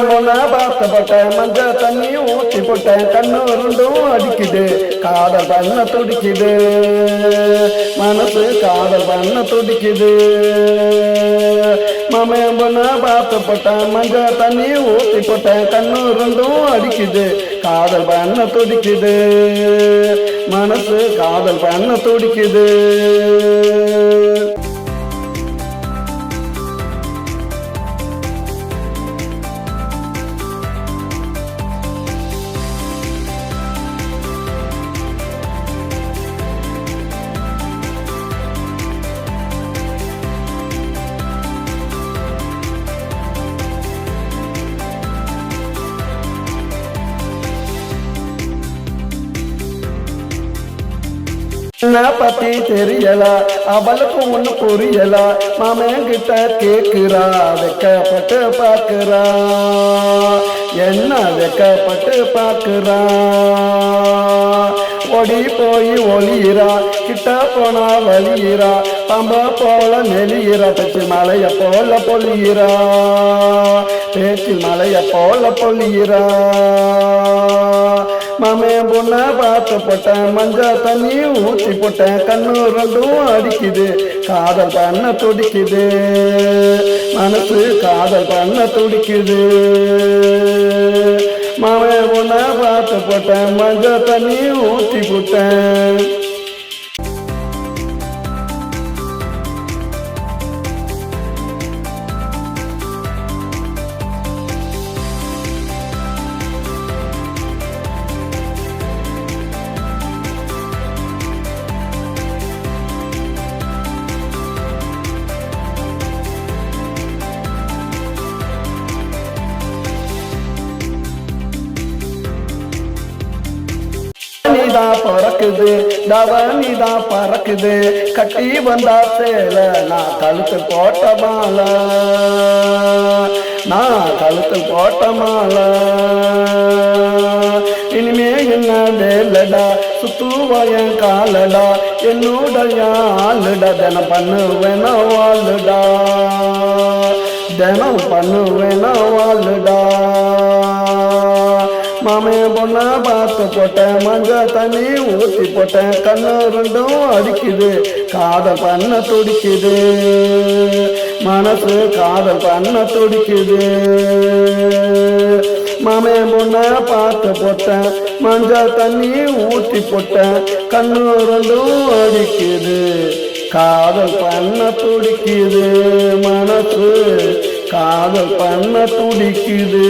பார்த்தப்பட்டேன் மஞ்ச தண்ணி ஊற்றி போட்டேன் கண்ணு ரெண்டும் அடிக்குது. காதல் பண்ண துடிக்குது. மனசு காதல் பண்ண துடிக்குது. மாமன் பொண்ண பார்த்தப்பட்டேன் மஞ்ச தண்ணி ஊற்றி போட்டேன் கண்ணு ரெண்டும் அடிக்குது. காதல் பண்ண துடிக்குது. மனசு காதல் பண்ண துடிக்குது. என்ன பத்தி தெரியல அவளுக்கு ஒண்ணு புரியல. மாமன் கிட்ட கேக்குறா வெக்கப்பட்டு பாக்குறா என்ன வெக்கப்பட்டு பாக்குறா ஓடி போய் ஒளியிறா கிட்ட போனா வலியிறா பம்ப போல நெலியிறா பேச்சு மலைய போல பொழியிறா. பேச்சு மலைய போல பொழியிறா. மாமே பொண்ண பார்த்து போட்டேன். மஞ்ச தண்ணி ஊற்றி போட்டேன். கண்ணு ரெண்டும் அடிக்குது. காதல் பண்ண துடிக்குது. மனசு காதல் பண்ண துடிக்குது. மாமே பொண்ண பார்த்து போட்டேன். மஞ்ச தண்ணி ஊற்றி போட்டேன். பறக்குது. தவனிதா பறக்குது. கட்டி வந்தா சேல நான் கழுத்து போட்ட மாலை. நான் கழுத்து போட்ட மாலை. இனிமே என்ன வேலடா? சுத்துவாயன் காலடா. என்னுடைய ஆளுடா. தினம் பண்ணுவேன வாழுடா. தினம் பண்ணுவேன வாழுடா. மாமே பொண்ணா பார்த்து போட்டேன் மஞ்ச தண்ணி ஊற்றி போட்டேன் கண்ணு ரெண்டும் அடிக்குது காதல் பண்ண துடிக்குது. மனசு காதல் பண்ண துடிக்குது. மாமே பொண்ண பார்த்து போட்டேன் மஞ்சள் தண்ணி ஊற்றி போட்டேன் கண்ணு ரெண்டும் அடிக்குது காதல் பண்ண துடிக்குது. மனசு காதல் பண்ண துடிக்குது.